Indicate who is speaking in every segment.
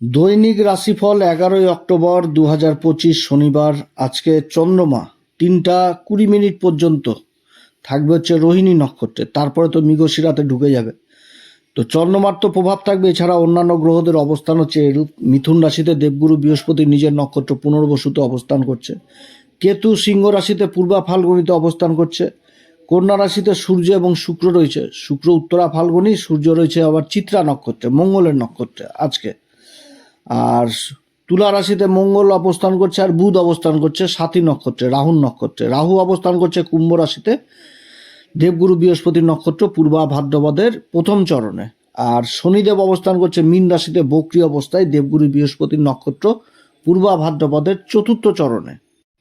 Speaker 1: দৈনিক রাশিফল এগারোই অক্টোবর দু হাজার পঁচিশ শনিবার, আজকে চন্দ্রমা তিনটা কুড়ি মিনিট পর্যন্ত। থাকবে হচ্ছে রোহিণী নক্ষত্রে, তারপরে তো মৃগশিরাতে ঢুকে যাবে। তো চন্দ্রমার তো প্রভাব থাকবে, এছাড়া অন্যান্য গ্রহদের অবস্থান হচ্ছে এরূপ। মিথুন রাশিতে দেবগুরু বৃহস্পতি নিজের নক্ষত্র পুনর্বসুতে অবস্থান করছে। কেতু সিংহ রাশিতে পূর্বা ফাল্গুনিতে অবস্থান করছে। কন্যা রাশিতে সূর্য এবং শুক্র রয়েছে। শুক্র, উত্তরা ফাল্গুনি, সূর্য রয়েছে আবার চিত্রা নক্ষত্রে, মঙ্গলের নক্ষত্রে আজকে। আর তুলা রাশিতে মঙ্গল অবস্থান করছে আর বুধ অবস্থান করছে সাথী নক্ষত্রে, রাহুর নক্ষত্রে। রাহু অবস্থান করছে কুম্ভ রাশিতে, দেবগুরু বৃহস্পতির নক্ষত্র, পূর্বা ভাদ্রপদের প্রথম চরণে। আর শনিদেব অবস্থান করছে মীন রাশিতে, বক্রি অবস্থায়, দেবগুরু বৃহস্পতির নক্ষত্র, পূর্বা ভাদ্রপদের চতুর্থ চরণে।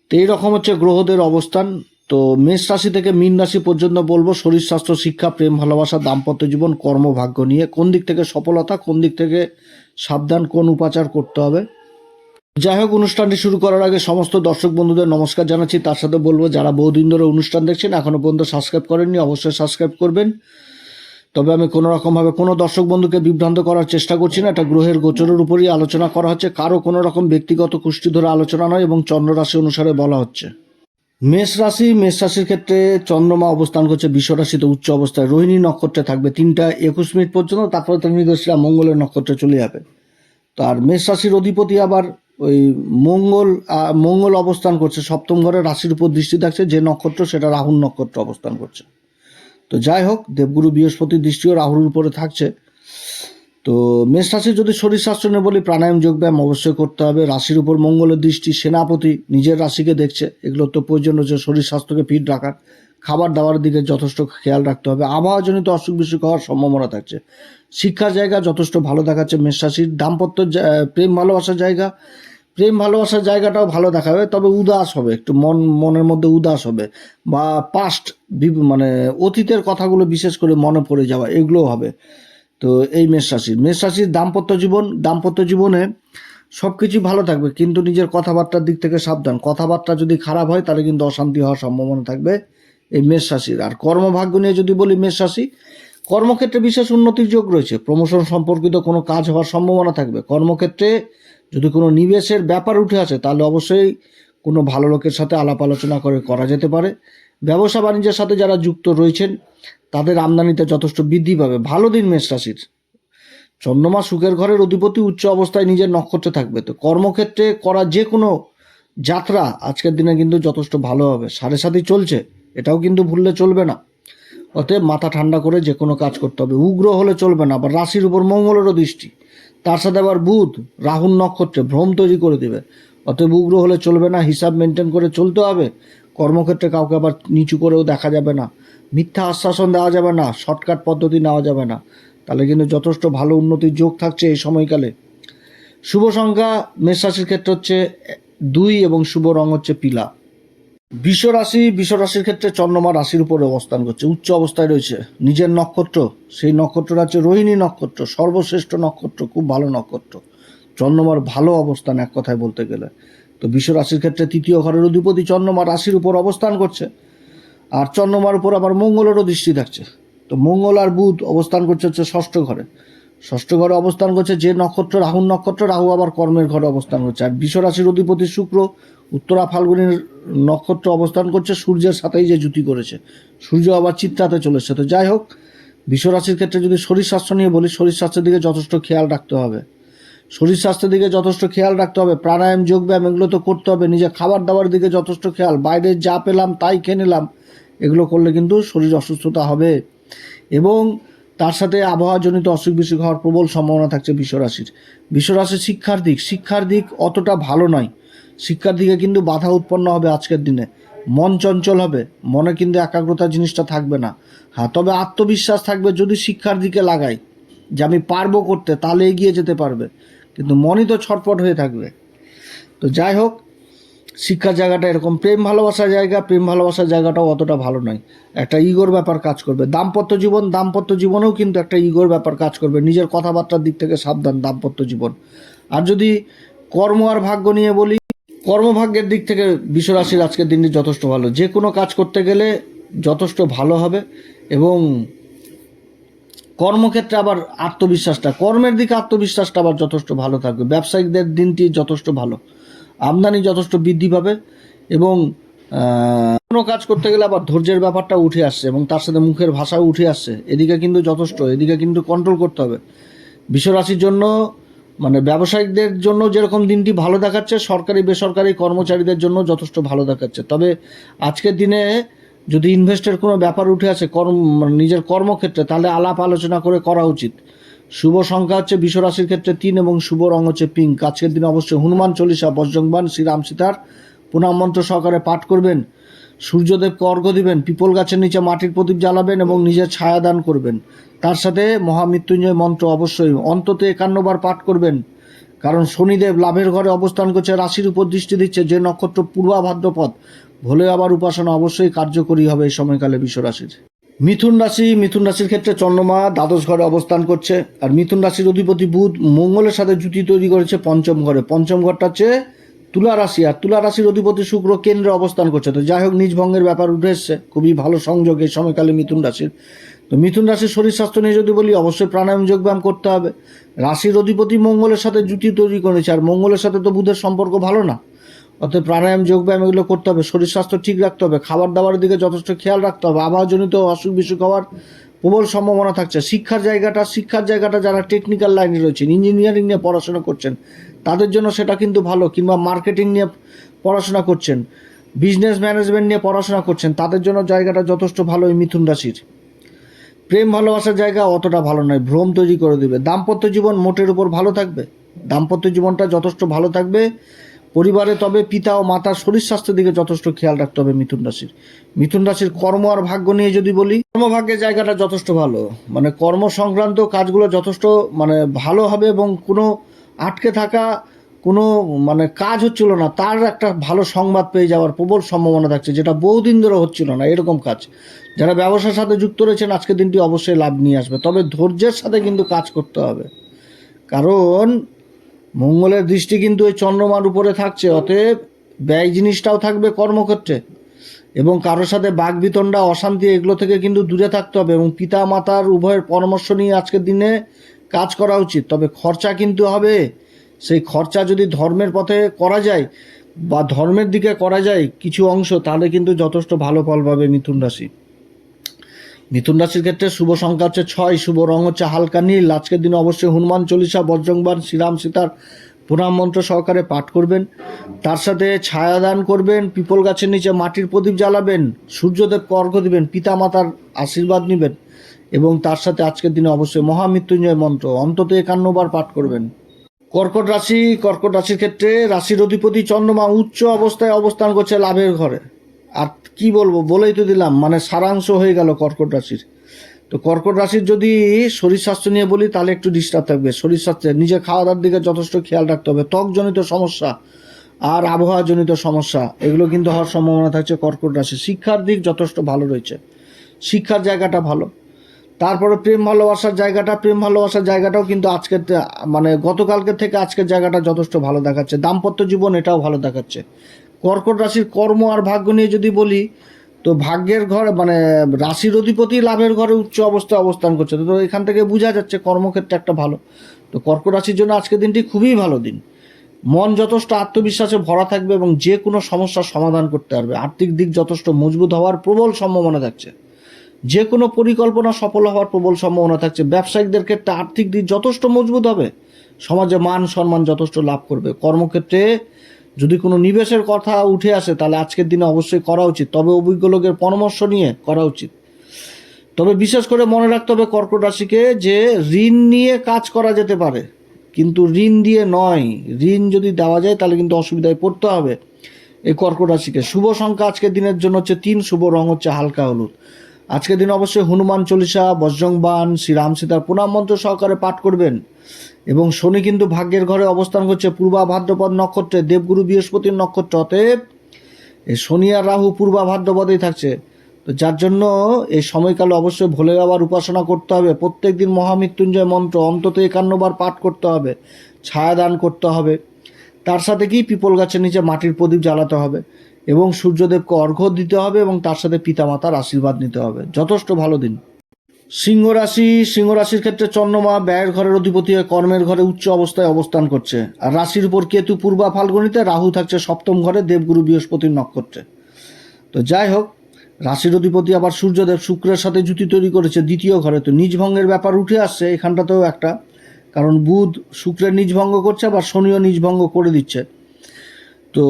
Speaker 1: তো এইরকম হচ্ছে গ্রহদের অবস্থান। তো মেষ রাশি থেকে মীন রাশি পর্যন্ত বলব, শরীর, স্বাস্থ্য, শিক্ষা, প্রেম, ভালোবাসা, দাম্পত্য জীবন, কর্মভাগ্য নিয়ে কোন দিক থেকে সফলতা, কোন দিক থেকে সাবধান কোন উপাচার করতে হবে। যাই হোক, অনুষ্ঠানটি শুরু করার আগে সমস্ত দর্শক বন্ধুদের নমস্কার জানাচ্ছি। তার সাথে বলব, যারা বহুদিন ধরে অনুষ্ঠান দেখছেন, এখনও পর্যন্ত সাবস্ক্রাইব করেননি, অবশ্যই সাবস্ক্রাইব করবেন। তবে আমি কোনো রকমভাবে কোনো দর্শক বন্ধুকে বিভ্রান্ত করার চেষ্টা করছি না, এটা গ্রহের গোচরের উপরই আলোচনা করা হচ্ছে। কারও কোনো রকম ব্যক্তিগত কুষ্টি ধরে আলোচনা নয় এবং চন্দ্র রাশি অনুসারে বলা হচ্ছে। মেষ রাশি, মেষ রাশির ক্ষেত্রে চন্দ্রমা অবস্থান করছে বিশ্বরাশিতে, উচ্চ অবস্থায় রোহিণী নক্ষত্রে থাকবে তিনটা, একুশ মিনিট পর্যন্ত, তারপরে তো মৃগশিরা মঙ্গলের নক্ষত্রে চলে যাবে। তো আর মেষ রাশির অধিপতি আবার ওই মঙ্গল মঙ্গল অবস্থান করছে, সপ্তম ঘরে রাশির উপর দৃষ্টি থাকছে, যে নক্ষত্র সেটা রাহুল নক্ষত্র অবস্থান করছে। তো যাই হোক, দেবগুরু বৃহস্পতির দৃষ্টিও রাহুর উপরে থাকছে। তো মেষ রাশির যদি শরীর স্বাস্থ্য নিয়ে বলি, প্রাণায়াম যোগব্যায়াম অবশ্যই করতে হবে। রাশির উপর মঙ্গলের দৃষ্টি, সেনাপতি নিজের রাশিকে দেখছে। এগুলো তো প্রয়োজন হচ্ছে শরীর স্বাস্থ্যকে ফিট রাখার। খাবার দাবার দিকে যথেষ্ট খেয়াল রাখতে হবে। আবহাওয়াজনিত অসুখ বিসুখ হওয়ার সম্ভাবনা থাকছে। শিক্ষার জায়গা যথেষ্ট ভালো দেখাচ্ছে মেষ রাশির। দাম্পত্য প্রেম ভালোবাসার জায়গা। প্রেম ভালোবাসার জায়গাটাও ভালো দেখাবে, তবে উদাস হবে। একটু মন, মনের মধ্যে উদাস হবে। বা পাস্ট মানে অতীতের কথাগুলো বিশেষ করে মনে পড়ে যাওয়া, এগুলোও হবে। তো এই মেষ রাশির মেষ রাশির দাম্পত্য জীবন, দাম্পত্য জীবনে সব কিছু ভালো থাকবে, কিন্তু নিজের কথাবার্তার দিক থেকে সাবধান। কথাবার্তা যদি খারাপ হয়, তাহলে কিন্তু অশান্তি হওয়ার সম্ভাবনা থাকবে এই মেষ রাশির। আর কর্মভাগ্য নিয়ে যদি বলি মেষ রাশি, কর্মক্ষেত্রে বিশেষ উন্নতির যোগ রয়েছে। প্রমোশন সম্পর্কিত কোনো কাজ হওয়ার সম্ভাবনা থাকবে। কর্মক্ষেত্রে যদি কোনো নিবেশের ব্যাপার উঠে আসে, তাহলে অবশ্যই কোনো ভালো লোকের সাথে আলাপ আলোচনা করে করা যেতে পারে। ব্যবসা বাণিজ্যের সাথে যারা যুক্ত রয়েছেন, তাদের আমদানিতে যথেষ্ট বৃদ্ধি পাবে। ভালো দিন মেষ রাশির। চন্দ্রমা সুখের ঘরের অধিপতি উচ্চ অবস্থায় নিজের নক্ষত্রে থাকবে। তো কর্মক্ষেত্রে করা যে কোনো যাত্রা আজকের দিনে কিন্তু যথেষ্ট ভালো হবে। সাড়ে সাথেই চলছে, এটাও কিন্তু ভুললে চলবে না। অতএব মাথা ঠান্ডা করে যে কোনো কাজ করতে হবে। উগ্র হলে চলবে না, আবার রাশির উপর মঙ্গলেরও দৃষ্টি। তার সাথে আবার বুধ, রাহুর নক্ষত্রে ভ্রম তৈরি করে দেবে। অতএব উগ্র হলে চলবে না, হিসাব মেনটেন করে চলতে হবে। কর্মক্ষেত্রে কাউকে আবার নিচু করেও দেখা যাবে না। মিথ্যা আশ্বাসন দেওয়া যাবে না, শর্টকাট পদ্ধতি নেওয়া যাবে না। তাহলে কিন্তু যথেষ্ট ভালো উন্নতির যোগ থাকছে এই সময়কালে। শুভ সংখ্যা মেষ রাশির ক্ষেত্রে হচ্ছে দুই এবং শুভ রং হচ্ছে পিলা। বিশ্ব রাশি বিশ্ব রাশির ক্ষেত্রে চন্দ্রমা রাশির উপরে অবস্থান করছে, উচ্চ অবস্থায় রয়েছে। নিজের নক্ষত্র, সেই নক্ষত্রটা হচ্ছে রোহিণী নক্ষত্র, সর্বশ্রেষ্ঠ নক্ষত্র, খুব ভালো নক্ষত্র। চন্দ্রমার ভালো অবস্থান এক কথায় বলতে গেলে। তো বিশ্ব রাশির ক্ষেত্রে তৃতীয় ঘরের অধিপতি চন্দ্রমা রাশির উপর অবস্থান করছে। আর চন্দ্রমার উপর আবার মঙ্গলেরও দৃষ্টি থাকছে। তো মঙ্গল আর বুধ অবস্থান করছে হচ্ছে ষষ্ঠ ঘরে। ষষ্ঠ ঘরে অবস্থান করছে যে নক্ষত্র, রাহুর নক্ষত্র, রাহু আবার কর্মের ঘরে অবস্থান করছে। আর বিশ্ব রাশির অধিপতি শুক্র, উত্তরা ফাল্গুনির নক্ষত্র অবস্থান করছে, সূর্যের সাথেই যে জুতি করেছে। সূর্য আবার চিত্রাতে চলেছে তো যাই হোক, বিশ্ব রাশির ক্ষেত্রে যদি শরীর স্বাস্থ্য নিয়ে বলি, শরীর স্বাস্থ্যের দিকে যথেষ্ট খেয়াল রাখতে হবে। শরীর স্বাস্থ্যের দিকে যথেষ্ট খেয়াল রাখতে হবে, প্রাণায়াম যোগব্যায়াম এগুলো তো করতে হবে নিজে খাবার দাবার দিকে যথেষ্ট খেয়াল, বাইরে যা পেলাম তাই খেয়ে নিলাম, এগুলো করলে কিন্তু শরীর অসুস্থতা হবে। এবং তার সাথে আবহাওয়াজনিত অসুখ বিসুখ হওয়ার প্রবল সম্ভাবনা থাকছে বিশ্বরাশির। বিশ্বরাশির শিক্ষার দিক শিক্ষার দিক অতটা ভালো নয়। শিক্ষার দিকে কিন্তু বাধা উৎপন্ন হবে আজকের দিনে। মন চঞ্চল হবে, মনে কিন্তু একাগ্রতা জিনিসটা থাকবে না। হ্যাঁ তবে আত্মবিশ্বাস থাকবে যদি শিক্ষার দিকে লাগাই যে আমি পারব করতে, তাহলে এগিয়ে যেতে পারবে। কিন্তু মনই তো ছটপট হয়ে থাকবে। তো যাই হোক, শিক্ষার জায়গাটা এরকম, প্রেম ভালোবাসার জায়গা, প্রেম ভালোবাসার জায়গাটাও অতটা ভালো নয়। একটা ইগোর ব্যাপার কাজ করবে। দাম্পত্য জীবন, দাম্পত্য জীবনেও কিন্তু একটা ইগোর ব্যাপার কাজ করবে। নিজের কথাবার্তার দিক থেকে সাবধান, দাম্পত্য জীবন। আর যদি কর্ম আর ভাগ্য নিয়ে বলি, কর্মভাগ্যের দিক থেকে বিশ্বরাশির আজকের দিনটি যথেষ্ট ভালো। যে কোনো কাজ করতে গেলে যথেষ্ট ভালো হবে এবং কর্মক্ষেত্রে আবার আত্মবিশ্বাসটা, কর্মের দিকে আত্মবিশ্বাসটা আবার যথেষ্ট ভালো থাকবে। ব্যবসায়িকদের দিনটি যথেষ্ট ভালো। আমদানি যথেষ্ট বৃদ্ধি পাবে এবং কোনো কাজ করতে গেলে আবার ধৈর্যের ব্যাপারটা উঠে আসছে এবং তার সাথে মুখের ভাষাও উঠে আসছে। এদিকে কিন্তু যথেষ্ট, এদিকে কিন্তু কন্ট্রোল করতে হবে। বিশ্বরাশির জন্য মানে ব্যবসায়িকদের জন্য যেরকম দিনটি ভালো দেখাচ্ছে, সরকারি, বেসরকারি কর্মচারীদের জন্য যথেষ্ট ভালো দেখাচ্ছে। তবে আজকের দিনে যদি ইনভেস্টের কোনো ব্যাপার উঠে আসে, কর্ম মানে নিজের কর্মক্ষেত্রে, তাহলে আলাপ আলোচনা করে করা উচিত। শুভ সংখ্যা হচ্ছে বিশ্বরাশির ক্ষেত্রে তিন এবং শুভ রং হচ্ছে পিঙ্ক আজকের দিনে অবশ্যই হনুমান চল্লিশা বজ্রংবান শ্রীরাম সীতার প্রণাম মন্ত্র সহকারে পাঠ করবেন। সূর্যদেবকে অর্ঘ্য দিবেন, পিপল গাছের নিচে মাটির প্রদীপ জ্বালাবেন এবং নিজের ছায়া দান করবেন। তার সাথে মহামৃত্যুঞ্জয় মন্ত্র অবশ্যই অন্তত একান্নবার পাঠ করবেন। কারণ শনিদেব লাভের ঘরে অবস্থান করছে, রাশির উপর দৃষ্টি দিচ্ছে যে নক্ষত্র পূর্বা ভাদ্রপদ ভোলে আবার উপাসনা অবশ্যই কার্যকরী হবে এই সময়কালে বিশ্বরাশির। মিথুন রাশি, মিথুন রাশির ক্ষেত্রে চন্দ্রমা দ্বাদশ ঘরে অবস্থান করছে। আর মিথুন রাশির অধিপতি বুধ মঙ্গলের সাথে জুতি তৈরি করেছে পঞ্চম ঘরে। পঞ্চম ঘরটা হচ্ছে তুলা রাশি। আর তুলা রাশির অধিপতি শুক্র কেন্দ্রে অবস্থান করছে। তো যাই হোক, নিজ ভঙ্গের ব্যাপার উঠে এসছে। খুবই ভালো সংযোগ এই সময়কালে মিথুন রাশির। তো মিথুন রাশির শরীর স্বাস্থ্য নিয়ে যদি বলি, অবশ্যই প্রাণায়াম, যোগব্যায়াম করতে হবে। রাশির অধিপতি মঙ্গলের সাথে জুতি তৈরি করেছে। আর মঙ্গলের সাথে তো বুধের সম্পর্ক ভালো না। অতএব প্রাণায়াম, যোগব্যায়াম এগুলো করতে হবে। শরীর স্বাস্থ্য ঠিক রাখতে হবে। খাবার দাবারের দিকে যথেষ্ট খেয়াল রাখতে হবে। আবহাওয়াজনিত অসুখ বিসুখ হওয়ার প্রবল সম্ভাবনা থাকছে। শিক্ষার জায়গাটা শিক্ষার জায়গাটা যারা টেকনিক্যাল লাইনে রয়েছেন ইঞ্জিনিয়ারিং নিয়ে পড়াশোনা করছেন, তাদের জন্য সেটা কিন্তু ভালো। কিংবা মার্কেটিং নিয়ে পড়াশোনা করছেন বিজনেস ম্যানেজমেন্ট নিয়ে পড়াশোনা করছেন, তাদের জন্য জায়গাটা যথেষ্ট ভালো এই মিথুন রাশির। প্রেম, ভালোবাসার জায়গা অতটা ভালো নয়। ভ্রম তৈরি করে দেবে। দাম্পত্য জীবন মোটের উপর ভালো থাকবে। দাম্পত্য জীবনটা যথেষ্ট ভালো থাকবে। পরিবারে তবে পিতা ও মাতার শরীর স্বাস্থ্যের দিকে যথেষ্ট খেয়াল রাখতে হবে মিথুন রাশির। মিথুন রাশির কর্ম আর ভাগ্য নিয়ে যদি বলি, কর্মভাগ্যের জায়গাটা যথেষ্ট ভালো। মানে কর্ম সংক্রান্ত কাজগুলো যথেষ্ট মানে ভালো হবে এবং কোনো আটকে থাকা, কোনো মানে কাজ হচ্ছিল না, তার একটা ভালো সংবাদ পেয়ে যাওয়ার প্রবল সম্ভাবনা থাকছে, যেটা বহুদিন ধরে হচ্ছিল না, এরকম কাজ। যারা ব্যবসার সাথে যুক্ত রয়েছেন, আজকের দিনটি অবশ্যই লাভ নিয়ে আসবে। তবে ধৈর্যের সাথে কিন্তু কাজ করতে হবে। কারণ মঙ্গলের দৃষ্টি কিন্তু ওই চন্দ্রমার উপরে থাকছে, অতএব ব্যয় জিনিসটাও থাকবে কর্মক্ষেত্রে। এবং কারোর সাথে বাঘ বিতণ্ডা, অশান্তি, এগুলো থেকে কিন্তু দূরে থাকতে হবে এবং পিতা মাতার উভয়ের পরামর্শ নিয়ে আজকের দিনে কাজ করা উচিত। তবে খরচা কিন্তু হবে। সেই খরচা যদি ধর্মের পথে করা যায় বা ধর্মের দিকে করা যায় কিছু অংশ, তাহলে কিন্তু যথেষ্ট ভালো ফল পাবে মিথুন রাশি। মিথুন রাশির ক্ষেত্রে শুভ সংখ্যা হচ্ছে ছয়, শুভ রং হচ্ছে হালকা নীল। আজকের দিনে অবশ্যই হনুমান চল্লিশা বজ্রংবান শ্রীরাম সীতার প্রণাম মন্ত্র সহকারে পাঠ করবেন। তার সাথে ছায়াদান করবেন, পিপল গাছের নিচে মাটির প্রদীপ জ্বালাবেন, সূর্যদেব অর্ঘ্য দিবেন পিতা মাতার আশীর্বাদ নেবেন এবং তার সাথে আজকের দিনে অবশ্যই মহামৃত্যুঞ্জয় মন্ত্র অন্তত একান্নবার পাঠ করবেন। কর্কট রাশি, কর্কট রাশির ক্ষেত্রে রাশির অধিপতি চন্দ্রমা উচ্চ অবস্থায় অবস্থান করছে লাভের ঘরে। আর কি বলব, বলেই তো দিলাম মানে সারাংশ হয়ে গেল কর্কট রাশির। তো কর্কট রাশির যদি শরীর স্বাস্থ্য নিয়ে বলি, তাহলে একটু ডিস্টার্ব থাকবে। শরীর স্বাস্থ্যে নিজে খাওয়া দাওয়ার দিকে যথেষ্ট খেয়াল রাখতে হবে। ত্বকজনিত সমস্যা আর আবহাওয়াজনিত সমস্যা, এগুলো কিন্তু হওয়ার সম্ভাবনা থাকছে কর্কট রাশি শিক্ষার দিক যথেষ্ট ভালো রয়েছে। শিক্ষার জায়গাটা ভালো। তারপরে প্রেম ভালোবাসার জায়গাটা, প্রেম ভালোবাসার জায়গাটাও কিন্তু আজকের মানে গতকালকে থেকে আজকের জায়গাটা যথেষ্ট ভালো দেখাচ্ছে। দাম্পত্য জীবন এটাও ভালো দেখাচ্ছে। কর্কট রাশির কর্ম আর ভাগ্য নিয়ে যদি বলি, তো ভাগ্যের ঘর মানে রাশির অধিপতি লাভের ঘরে উচ্চ অবস্থায় অবস্থান করছে। তো এখান থেকে বোঝা যাচ্ছে কর্মক্ষেত্রে একটা ভালো। তো কর্কট রাশির জন্য আজকের দিনটি খুবই ভালো দিন। মন যথেষ্ট আত্মবিশ্বাসে ভরা থাকবে এবং যে কোনো সমস্যার সমাধান করতে পারবে। আর্থিক দিক যথেষ্ট মজবুত হওয়ার প্রবল সম্ভাবনা থাকছে। যে কোনো পরিকল্পনা সফল হওয়ার প্রবল সম্ভাবনা থাকছে। ব্যবসায়িকদের ক্ষেত্রে আর্থিক দিক যথেষ্ট মজবুত হবে। সমাজে মান সম্মান যথেষ্ট লাভ করবে। কর্মক্ষেত্রে যদি কোনো নিবেশের কথা উঠে আসে, তাহলে আজকের দিনে অবশ্যই করা উচিত। তবে অভিজ্ঞ লোকের পরামর্শ নিয়ে করা উচিত। তবে বিশেষ করে মনে রাখতে হবে কর্কট রাশিকে যে ঋণ নিয়ে কাজ করা যেতে পারে। কিন্তু ঋণ দিয়ে নয়, ঋণ যদি দেওয়া যায়, তাহলে কিন্তু অসুবিধায় পড়তে হবে। এই কর্কট রাশিকে। শুভ সংখ্যা আজকের দিনের জন্য হচ্ছে তিন, শুভ রং হচ্ছে হালকা হলুদ। আজকের দিন অবশ্যই হনুমান চল্লিশা বজ্রংবান শ্রীরাম সীতার প্রণাম মন্ত্র সহকারে পাঠ করবেন। এবং শনি কিন্তু ভাগ্যের ঘরে অবস্থান করছে পূর্বা ভাদ্রপদ নক্ষত্রে, দেবগুরু বৃহস্পতির নক্ষত্র। অতএব এই শনি আর রাহু পূর্বা ভাদ্রপদেই থাকছে। তো যার জন্য এই সময়কালে অবশ্যই ভোলে বাবার উপাসনা করতে হবে। প্রত্যেক দিন মহামৃত্যুঞ্জয় মন্ত্র অন্তত একান্নবার পাঠ করতে হবে। ছায়াদান করতে হবে। তার সাথে কি? পিপল গাছের নিচে মাটির প্রদীপ জ্বালাতে হবে। এবং সূর্যদেবকে অর্ঘ্য দিতে হবে এবং তার সাথে পিতামাতার আশীর্বাদ নিতে হবে। যথেষ্ট ভালো দিন। সিংহ রাশি, সিংহ রাশির ক্ষেত্রে চন্দ্রমা ব্যয়ের ঘরের অধিপতি হয়ে কর্মের ঘরে উচ্চ অবস্থায় অবস্থান করছে। আর রাশির উপর কেতু, পূর্বা, ফাল্গুনিতে রাহু থাকছে সপ্তম ঘরে দেবগুরু বৃহস্পতির নক্ষত্রে। তো যাই হোক, রাশির অধিপতি আবার সূর্যদেব শুক্রের সাথে জুতি তৈরি করেছে দ্বিতীয় ঘরে। তো নিজভঙ্গের ব্যাপার উঠে আসছে, এখানটাতেও একটা। কারণ বুধ শুক্রের নিজভঙ্গ করছে, আবার শনিও নিজভঙ্গ করে দিচ্ছে। তো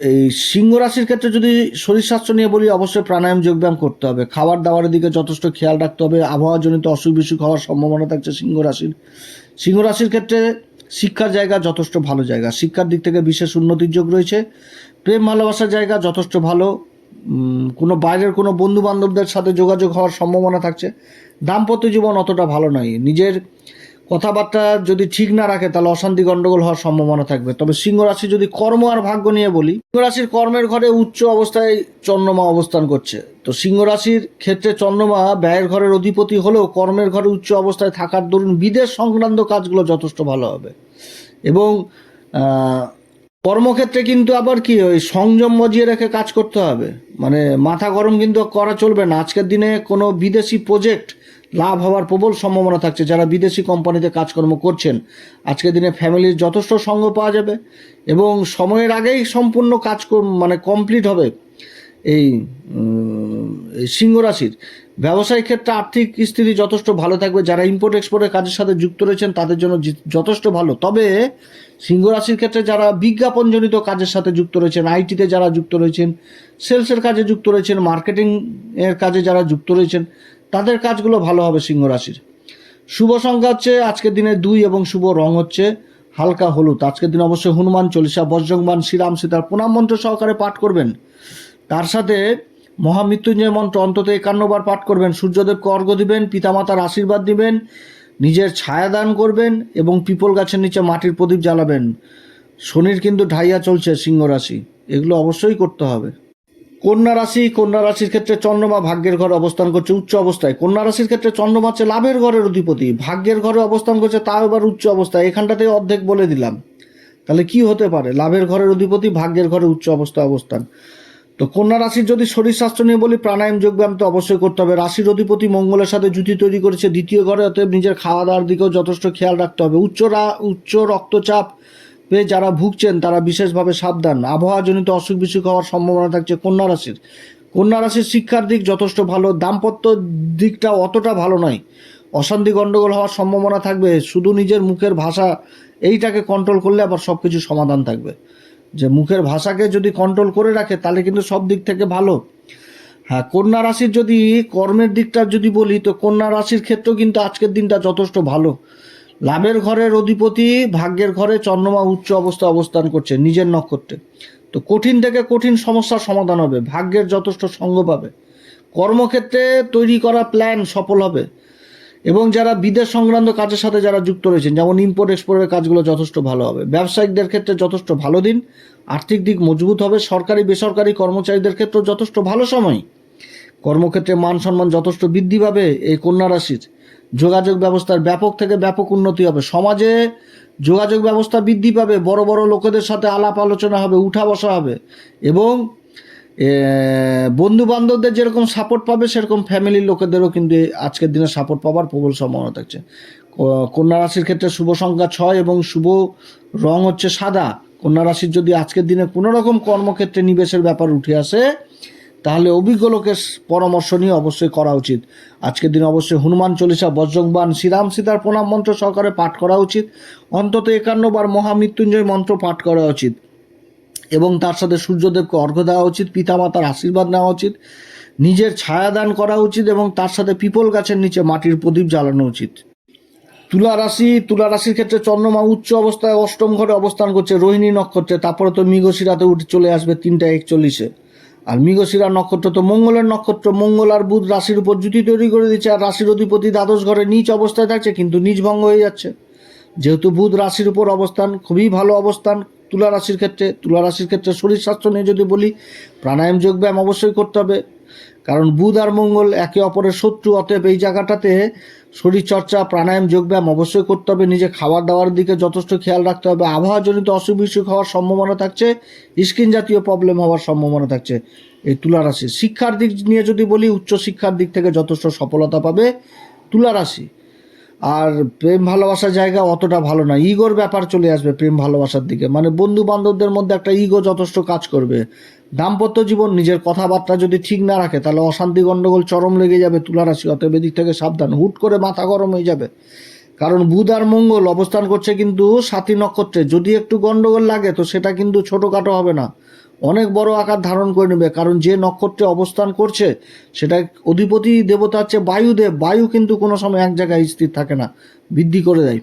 Speaker 1: এই সিংহ রাশির ক্ষেত্রে যদি শরীর স্বাস্থ্য নিয়ে বলি, অবশ্যই প্রাণায়াম, যোগব্যায়াম করতে হবে। খাবার দাবারের দিকে যথেষ্ট খেয়াল রাখতে হবে। আবহাওয়াজনিত অসুখ বিসুখ হওয়ার সম্ভাবনা থাকছে সিংহ রাশির। সিংহ রাশির ক্ষেত্রে শিক্ষার জায়গা যথেষ্ট ভালো জায়গা। শিক্ষার দিক থেকে বিশেষ উন্নতির যোগ রয়েছে। প্রেম, ভালোবাসার জায়গা যথেষ্ট ভালো। কোনো বাইরের কোনো বন্ধু বান্ধবদের সাথে যোগাযোগ হওয়ার সম্ভাবনা থাকছে। দাম্পত্য জীবন অতটা ভালো নয়। নিজের কথাবার্তা যদি ঠিক না রাখে, তাহলে অশান্তি গণ্ডগোল হওয়ার সম্ভাবনা থাকবে। তবে সিংহ রাশি যদি কর্ম আর ভাগ্য নিয়ে বলি সিংহ রাশির কর্মের ঘরে উচ্চ অবস্থায় চন্দ্রমা অবস্থান করছে। তো সিংহ রাশির ক্ষেত্রে চন্দ্রমা ব্যয়ের ঘরের অধিপতি হলেও কর্মের ঘরে উচ্চ অবস্থায় থাকার দরুন বিদেশ সংক্রান্ত কাজগুলো যথেষ্ট ভালো হবে। এবং কর্মক্ষেত্রে কিন্তু আবার কি, ওই সংযম বজিয়ে রেখে কাজ করতে হবে। মানে মাথা গরম কিন্তু করা চলবে না। আজকের দিনে কোনো বিদেশি প্রজেক্ট লাভ হওয়ার প্রবল সম্ভাবনা থাকছে। যারা বিদেশি কোম্পানিতে কাজকর্ম করছেন আজকের দিনে ফ্যামিলির যথেষ্ট সঙ্গ পাওয়া যাবে এবং সময়ের আগেই সম্পূর্ণ কাজ মানে কমপ্লিট হবে এই সিংহ রাশির। ব্যবসায়িক ক্ষেত্রে আর্থিক স্থিতি যথেষ্ট ভালো থাকবে। যারা ইম্পোর্ট এক্সপোর্টের কাজের সাথে যুক্ত রয়েছেন, তাদের জন্য যথেষ্ট ভালো। তবে সিংহ রাশির ক্ষেত্রে যারা বিজ্ঞাপনজনিত কাজের সাথে যুক্ত রয়েছেন আইটিতে যারা যুক্ত রয়েছেন সেলসের কাজে যুক্ত রয়েছেন মার্কেটিং এর কাজে যারা যুক্ত রয়েছেন তাদের কাজগুলো ভালো হবে সিংহ রাশির। শুভ সংখ্যা হচ্ছে আজকের দিনে দুই এবং শুভ রং হচ্ছে হালকা হলুদ। আজকের দিন অবশ্যই হনুমান চল্লিশা বজ্রংবান শ্রীরাম সীতার প্রণাম মন্ত্র সহকারে পাঠ করবেন। তার সাথে মহামৃত্যুঞ্জয় মন্ত্র অন্তত একান্নবার পাঠ করবেন। সূর্যদেবকে অর্ঘ্য দিবেন, পিতামাতার আশীর্বাদ দিবেন, নিজের ছায়া দান করবেন এবং পিপল গাছের নিচে মাটির প্রদীপ জ্বালাবেন। শনির কিন্তু ঢাইয়া চলছে সিংহ রাশি। এগুলো অবশ্যই করতে হবে। কন্যা রাশি, কন্যা রাশির ক্ষেত্রে চন্দ্রমা ভাগ্যের ঘরে অবস্থান করছে উচ্চ অবস্থায়। কন্যা রাশির ক্ষেত্রে চন্দ্রমা হচ্ছে লাভের ঘরের অধিপতি। ভাগ্যের ঘরে অবস্থান করছে তাও এবার উচ্চ অবস্থায়। এখানটাতে অর্ধেক বলে দিলাম। তাহলে কি হতে পারে? লাভের ঘরের অধিপতি, ভাগ্যের ঘরে উচ্চ অবস্থায় অবস্থান। তো কন্যা রাশির যদি শরীর স্বাস্থ্য নিয়ে বলি, প্রাণায়াম, যোগব্যায়াম তো অবশ্যই করতে হবে। রাশির অধিপতি মঙ্গলের সাথে জুতি তৈরি করেছে দ্বিতীয় ঘরে, অতএব নিজের খাওয়া দাওয়ার দিকেও যথেষ্ট খেয়াল রাখতে হবে। উচ্চ উচ্চ রক্তচাপ পেয়ে যারা ভুগছেন, তারা বিশেষভাবে সাবধান। আবহাওয়াজনিত অসুখ বিসুখ হওয়ার সম্ভাবনা থাকছে কন্যা রাশির। কন্যা রাশির শিক্ষার দিক যথেষ্ট ভালো, দাম্পত্য দিকটা অতটা ভালো নয়। অশান্তি গণ্ডগোল হওয়ার সম্ভাবনা থাকবে, শুধু নিজের মুখের ভাষা এইটাকে কন্ট্রোল করলে আবার সব কিছু সমাধান থাকবে। যে মুখের ভাষাকে যদি কন্ট্রোল করে রাখে, তাহলে কিন্তু সব দিক থেকে ভালো। হ্যাঁ কন্যা রাশির যদি কর্মের দিকটা যদি বলি, তো কন্যা রাশির ক্ষেত্রেও কিন্তু আজকের দিনটা যথেষ্ট ভালো। লাভের ঘরের অধিপতি, ভাগ্যের ঘরে চন্দ্রমা উচ্চ অবস্থা অবস্থান করছে নিজের নক্ষত্রে। তো কঠিন থেকে কঠিন সমস্যার সমাধান হবে, ভাগ্যের যথেষ্ট সঙ্গ পাবে। কর্মক্ষেত্রে তৈরি করা প্ল্যান সফল হবে। এবং যারা বিদেশ সংক্রান্ত কাজের সাথে যারা যুক্ত রয়েছেন, যেমন ইম্পোর্ট এক্সপোর্টের কাজগুলো যথেষ্ট ভালো হবে। ব্যবসায়িকদের ক্ষেত্রে যথেষ্ট ভালো দিন, আর্থিক দিক মজবুত হবে, সরকারি, বেসরকারি কর্মচারীদের ক্ষেত্রেও যথেষ্ট ভালো সময়। কর্মক্ষেত্রে মান সম্মান যথেষ্ট বৃদ্ধি পাবে এই কন্যা রাশির। যোগাযোগ ব্যবস্থার ব্যাপক থেকে ব্যাপক উন্নতি হবে। সমাজে যোগাযোগ ব্যবস্থা বৃদ্ধি পাবে, বড় বড় লোকেদের সাথে আলাপ আলোচনা হবে, উঠা বসা হবে এবং বন্ধু বান্ধবদের যেরকম সাপোর্ট পাবে, সেরকম ফ্যামিলির লোকেদেরও কিন্তু আজকের দিনে সাপোর্ট পাওয়ার প্রবল সম্ভাবনা থাকছে। কন্যা রাশির ক্ষেত্রে শুভ সংখ্যা ছয় এবং শুভ রং হচ্ছে সাদা। কন্যা রাশির যদি আজকের দিনে কোনো রকম কর্মক্ষেত্রে নিবেশের ব্যাপার উঠে আসে তাহলে অভিজ্ঞ লোকের পরামর্শ নিয়ে অবশ্যই করা উচিত। আজকের দিনে অবশ্যই হনুমান চল্লিশা বজ্রংবান শ্রীরাম সীতার প্রণাম মন্ত্র সহকারে পাঠ করা উচিত। অন্তত একান্নবার মহামৃত্যুঞ্জয় মন্ত্র পাঠ করা উচিত। এবং তার সাথে সূর্যদেবকে অর্ঘ্য দেওয়া উচিত, পিতামাতার আশীর্বাদ নেওয়া উচিত, নিজের ছায়াদান করা উচিত এবং তার সাথে পিপল গাছের নিচে মাটির প্রদীপ জ্বালানো উচিত। তুলা রাশি, তুলা রাশির ক্ষেত্রে চন্দ্রমা উচ্চ অবস্থায় অষ্টম ঘরে অবস্থান করছে, রোহিণী নক্ষত্রে, তারপরে তো মৃগশিরাতে উঠে চলে আসবে তিনটা একচল্লিশে। আর মৃগশিরা নক্ষত্র তো মঙ্গলের নক্ষত্র, মঙ্গল আর বুধ রাশির উপর জুতি তৈরি করে দিচ্ছে আর রাশির অধিপতি দ্বাদশ ঘরে নিচ অবস্থায় থাকছে, কিন্তু নিজ ভঙ্গ হয়ে যাচ্ছে। যেহেতু বুধ রাশির উপর অবস্থান, খুবই ভালো অবস্থান, তুলা রাশির ক্ষেত্রে, তুলা রাশির ক্ষেত্রে শরীর স্বাস্থ্য নিয়ে যদি বলি, প্রাণায়াম যোগব্যায়াম অবশ্যই করতে হবে। কারণ বুধ আর মঙ্গল একে অপরের শত্রু, অতএব এই জায়গাটাতে শরীর চর্চা প্রাণায়াম, যোগব্যায়াম অবশ্যই করতে হবে। নিজে খাবার দাওয়ার দিকে যথেষ্ট খেয়াল রাখতে হবে। আবহাওয়াজনিত অসুখ বিসুখ হওয়ার সম্ভাবনা থাকছে। স্কিন জাতীয় প্রবলেম হওয়ার সম্ভাবনা থাকছে। এই তুলা রাশি শিক্ষার দিক নিয়ে যদি বলি উচ্চ শিক্ষার দিক থেকে যথেষ্ট সফলতা পাবে তুলা রাশি আর প্রেম ভালোবাসার জায়গা অতটা ভালো না। ইগোর ব্যাপার চলে আসবে প্রেম ভালোবাসার দিকে। মানে বন্ধু বান্ধবদের মধ্যে একটা ইগো যথেষ্ট কাজ করবে। দাম্পত্য জীবন, নিজের কথাবার্তা যদি ঠিক না রাখে, তাহলে অশান্তি গণ্ডগোল চরম লেগে যাবে তুলা রাশি অতএব এদিক থেকে সাবধান, হুট করে মাথা গরম হয়ে যাবে। কারণ বুধ আর মঙ্গল অবস্থান করছে কিন্তু সাথী নক্ষত্রে। যদি একটু গন্ডগোল লাগে, তো সেটা কিন্তু ছোটোখাটো হবে না। অনেক বড় আকার ধারণ করে নেবে। কারণ যে নক্ষত্রে অবস্থান করছে, সেটা অধিপতি দেবতা হচ্ছে বায়ুদেব। বায়ু কিন্তু কোনো সময় এক জায়গায় স্থির থাকে না, বৃদ্ধি করে দেয়।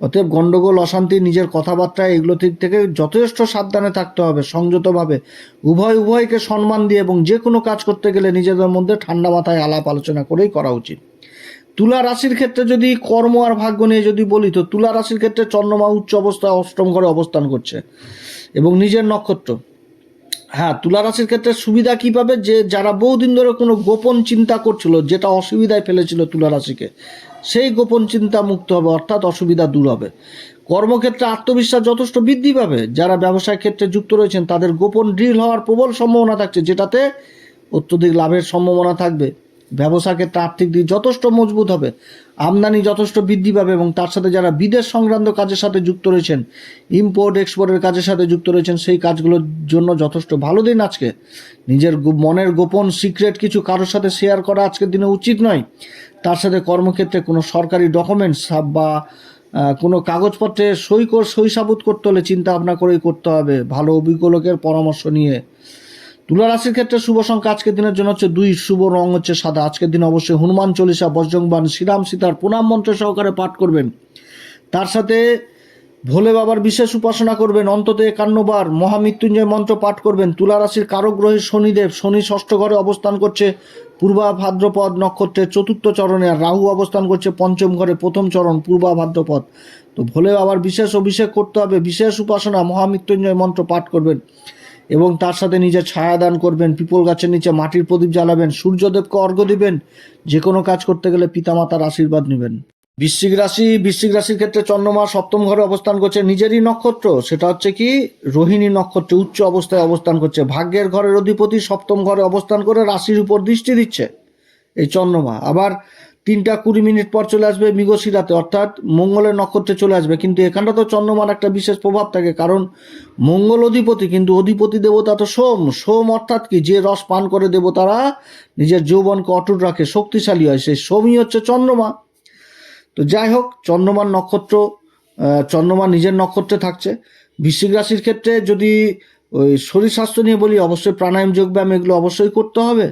Speaker 1: অতএব গন্ডগোল, অশান্তি, নিজের কথাবার্তা, এগুলো দিক থেকে যথেষ্ট সাবধানে থাকতে হবে, সংযতভাবে। উভয় উভয়কে সম্মান দিয়ে এবং যে কোনো কাজ করতে গেলে নিজেদের মধ্যে ঠান্ডা মাথায় আলাপ আলোচনা করেই করা উচিত। তুলা রাশির ক্ষেত্রে যদি কর্ম আর ভাগ্য নিয়ে যদি বলি, তো তুলা রাশির ক্ষেত্রে চন্দ্রমা উচ্চ অবস্থায় অষ্টম ঘরে অবস্থান করছে এবং নিজের নক্ষত্র। হ্যাঁ তুলা রাশির ক্ষেত্রে সুবিধা কী পাবে? যে যারা বহুদিন ধরে কোনো গোপন চিন্তা করছিল, যেটা অসুবিধায় ফেলেছিল তুলা রাশিকে সেই গোপন চিন্তা মুক্ত হবে, অর্থাৎ অসুবিধা দূর হবে। কর্মক্ষেত্রে আত্মবিশ্বাস যথেষ্ট বৃদ্ধি পাবে। যারা ব্যবসায় ক্ষেত্রে যুক্ত রয়েছেন, তাদের গোপন ড্রিল হওয়ার প্রবল সম্ভাবনা থাকছে, যেটাতে অত্যধিক লাভের সম্ভাবনা থাকবে। ব্যবসা ক্ষেত্রে আর্থিক দিক যথেষ্ট মজবুত হবে, আমদানি যথেষ্ট বৃদ্ধি পাবে এবং তার সাথে যারা বিদেশ সংক্রান্ত কাজের সাথে যুক্ত রয়েছেন ইম্পোর্ট এক্সপোর্টের কাজের সাথে যুক্ত রয়েছেন, সেই কাজগুলোর জন্য যথেষ্ট ভালো দিন আজকে। নিজের মনের গোপন সিক্রেট কিছু কারোর সাথে শেয়ার করা আজকের দিনে উচিত নয়। তার সাথে কর্মক্ষেত্রে কোনো সরকারি ডকুমেন্টস বা কোনো কাগজপত্রে সই কর, সই সাবুত করতে হলে চিন্তা ভাবনা করেই করতে হবে। ভালো অভিজ্ঞ লোকের পরামর্শ নিয়ে। তুলা রাশির ক্ষেত্রে শুভ সংখ্যা আজকের দিনের জন্য হচ্ছে দুই, শুভ রং হচ্ছে সাদা। আজকের দিন অবশ্যই হনুমান চল্লিশা বজ্রংবান শ্রীরাম সীতার প্রণাম মন্ত্র সহকারে পাঠ করবেন। তার সাথে ভোলে বাবার বিশেষ উপাসনা করবেন। অন্তত একান্নবার মহামৃত্যুঞ্জয় মন্ত্র পাঠ করবেন। তুলা রাশির কারক গ্রহে শনিদেব, শনি ষষ্ঠ ঘরে অবস্থান করছে। পূর্বা ভাদ্রপদ নক্ষত্রের চতুর্থ চরণে আর রাহু অবস্থান করছে পঞ্চম ঘরে প্রথম চরণ পূর্বা ভাদ্রপদ তো ভোলে আবার বিশেষ অভিষেক করতে হবে, বিশেষ উপাসনা, মহামৃত্যুঞ্জয় মন্ত্র পাঠ করবেন এবং তার সাথে নিজের ছায়া দান করবেন, পিপল গাছের নিচে মাটির প্রদীপ জ্বালাবেন, সূর্যদেবকে অর্ঘ্য দিবেন, যে কোনো কাজ করতে গেলে পিতামাতার আশীর্বাদ নেবেন। বৃশ্চিক রাশি, বৃশ্চিক রাশির ক্ষেত্রে চন্দ্রমা সপ্তম ঘরে অবস্থান করছে। নিজেরই নক্ষত্র, সেটা হচ্ছে কি? রোহিণী নক্ষত্রে উচ্চ অবস্থায় অবস্থান করছে। ভাগ্যের ঘরের অধিপতি সপ্তম ঘরে অবস্থান করে রাশির উপর দৃষ্টি দিচ্ছে এই চন্দ্রমা। আবার তিনটা কুড়ি মিনিট পর চলে আসবে মৃগশিরাতে, অর্থাৎ মঙ্গলের নক্ষত্রে চলে আসবে। কিন্তু এখানটা তো চন্দ্রমার একটা বিশেষ প্রভাব থাকে, কারণ মঙ্গল অধিপতি কিন্তু অধিপতি দেবতা তো সোম। সোম অর্থাৎ কি? যে রস পান করে দেবতারা নিজের যৌবনকে অটুট রাখে, শক্তিশালী হয়। সেই সোমই হচ্ছে চন্দ্রমা। তো যাই হোক চন্দ্রমান নক্ষত্র চন্দ্রমান নিজের নক্ষত্রে থাকছে। বৃশ্চিক রাশির ক্ষেত্রে যদি ওই শরীর স্বাস্থ্য নিয়ে বলি, অবশ্যই প্রাণায়াম যোগব্যায়াম এগুলো অবশ্যই করতে হবে।